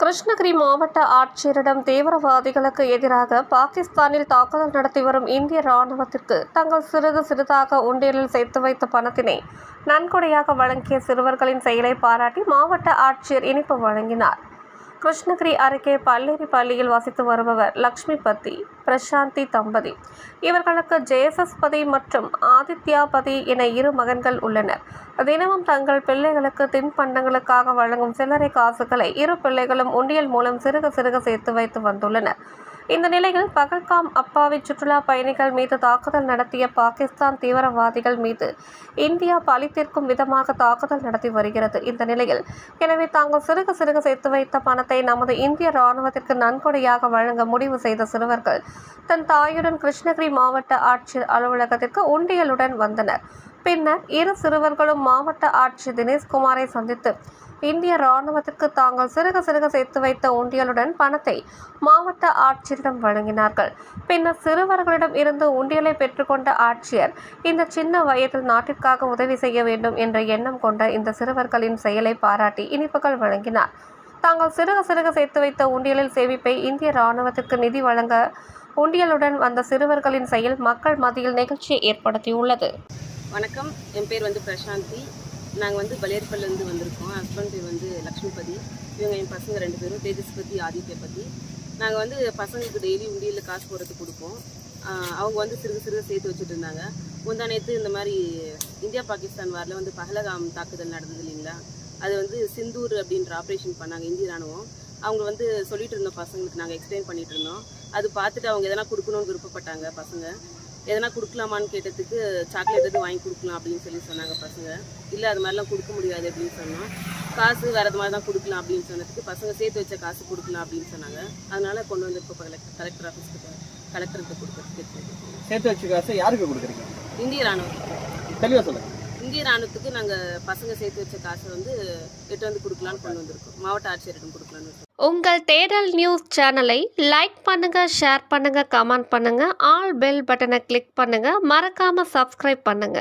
கிருஷ்ணகிரி மாவட்ட ஆட்சியரிடம் தீவிரவாதிகளுக்கு எதிராக பாகிஸ்தானில் தாக்குதல் நடத்தி வரும் இந்திய ராணுவத்திற்கு தங்கள் சிறிது சிறிதாக உண்டியலில் சேர்த்து வைத்த பணத்தினை நன்கொடையாக வழங்கிய சிறுவர்களின் செயலை பாராட்டி மாவட்ட ஆட்சியர் இனிப்பு வழங்கினார். கிருஷ்ணகிரி அருகே பல்லேரி பள்ளியில் வசித்து வருபவர் லக்ஷ்மி பதி பிரசாந்தி தம்பதி. இவர்களுக்கு ஜெயசஸ்பதி மற்றும் ஆதித்யாபதி என இரு மகன்கள் உள்ளனர். தினமும் தங்கள் பிள்ளைகளுக்கு தின்பண்டங்களுக்காக வழங்கும் சில்லறை காசுகளை இரு பிள்ளைகளும் உண்டியல் மூலம் சிறுக சிறுக சேர்த்து வைத்து வந்துள்ளனர். இந்த நிலையில் பகல்காம் அப்பாவி சுற்றுலா பயணிகள் மீது தாக்குதல் நடத்திய பாகிஸ்தான் தீவிரவாதிகள் மீது இந்தியா பழி தீர்க்கும் விதமாக தாக்குதல் நடத்தி வருகிறது. இந்த நிலையில் எனவே தாங்கள் சிறுக சிறுக சேர்த்து வைத்த பணத்தை நமது இந்திய ராணுவத்திற்கு நன்கொடையாக வழங்க முடிவு செய்த சிறுவர்கள் தன் தாயுடன் கிருஷ்ணகிரி மாவட்ட ஆட்சியர் அலுவலகத்திற்கு உண்டியலுடன் வந்தனர். பின்னர் இரு சிறுவர்களும் மாவட்ட ஆட்சியர் தினேஷ்குமாரை சந்தித்து இந்திய ராணுவத்திற்கு தாங்கள் சிறுக சிறுக சேர்த்து வைத்த உண்டியலுடன் பணத்தை மாவட்ட ஆட்சியரிடம் வழங்கினார்கள். பின்னர் சிறுவர்களிடம் இருந்து உண்டியலை பெற்றுக்கொண்ட ஆட்சியர் இந்த சின்ன வயதில் நாட்டிற்காக உதவி செய்ய வேண்டும் என்ற எண்ணம் கொண்ட இந்த சிறுவர்களின் செயலை பாராட்டி இனிப்புகள் வழங்கினார். தாங்கள் சிறுக சிறுக சேர்த்து வைத்த உண்டியலில் சேமிப்பை இந்திய ராணுவத்திற்கு நிதி வழங்க உண்டியலுடன் வந்த சிறுவர்களின் செயல் மக்கள் மத்தியில் நிகழ்ச்சியை ஏற்படுத்தியுள்ளது. வணக்கம். என் பேர் வந்து பிரசாந்தி. நாங்கள் வந்து பலேர்பல்லேருந்து வந்திருக்கோம். ஹஸ்பண்ட் பேர் வந்து லக்ஷ்மிபதி. இவங்க என் பசங்க ரெண்டு பேரும் தேஜஸ்பதி ஆதித்யபதி. நாங்கள் வந்து பசங்களுக்கு டெய்லி உண்டியலில் காசு போடுறது கொடுப்போம். அவங்க வந்து சிறுக சிறுக சேர்த்து வச்சுட்டு இருந்தாங்க. முந்தா நேற்று இந்த மாதிரி இந்தியா பாகிஸ்தான் வாரில் வந்து பஹலகாம் தாக்குதல் நடந்தது இல்லைங்களா? அது வந்து சிந்தூர் அப்படின்ற ஆப்ரேஷன் பண்ணாங்க இந்திய ராணுவம். அவங்க வந்து சொல்லிட்டு இருந்தோம் பசங்களுக்கு நாங்கள் எக்ஸ்பிளைன் பண்ணிட்டு இருந்தோம். அது பார்த்துட்டு அவங்க எதனா கொடுக்கணும்னு விருப்பப்பட்டாங்க பசங்க. எதனா கொடுக்கலாமான்னு கேட்டதுக்கு சாக்லேட் எதுவும் வாங்கி கொடுக்கலாம் அப்படின்னு சொல்லி சொன்னாங்க பசங்க. இல்லை அது மாதிரிலாம் கொடுக்க முடியாது அப்படின்னு சொன்னோம். காசு வேறு மாதிரி தான் கொடுக்கலாம் அப்படின்னு சொன்னதுக்கு பசங்க சேர்த்து வச்ச காசு கொடுக்கலாம் அப்படின்னு சொன்னாங்க. அதனால கொண்டு வந்து இப்போ கலெக்டர் ஆஃபீஸ்க்கு கலெக்டருக்கு கொடுக்குறதுக்கு சேர்த்து வச்ச காசை யாருக்கு கொடுக்குறீங்க? இந்திய ராணுவம் தெளிவாக சொல்லுங்க. இந்திய ராணுவத்துக்கு நாங்கள் பசங்க சேர்த்து வச்ச காசை வந்து எட்டு வந்து கொடுக்கலான்னு கொண்டு வந்திருக்கோம். மாவட்ட ஆட்சியரிடம் கொடுக்கலான்னு. உங்கள் தேடல் நியூஸ் சேனலை லைக் பண்ணுங்க ஷேர் பண்ணுங்க கமெண்ட் பண்ணுங்க ஆல் பெல் பட்டனை கிளிக் பண்ணுங்க மறக்காம சப்ஸ்கிரைப் பண்ணுங்க.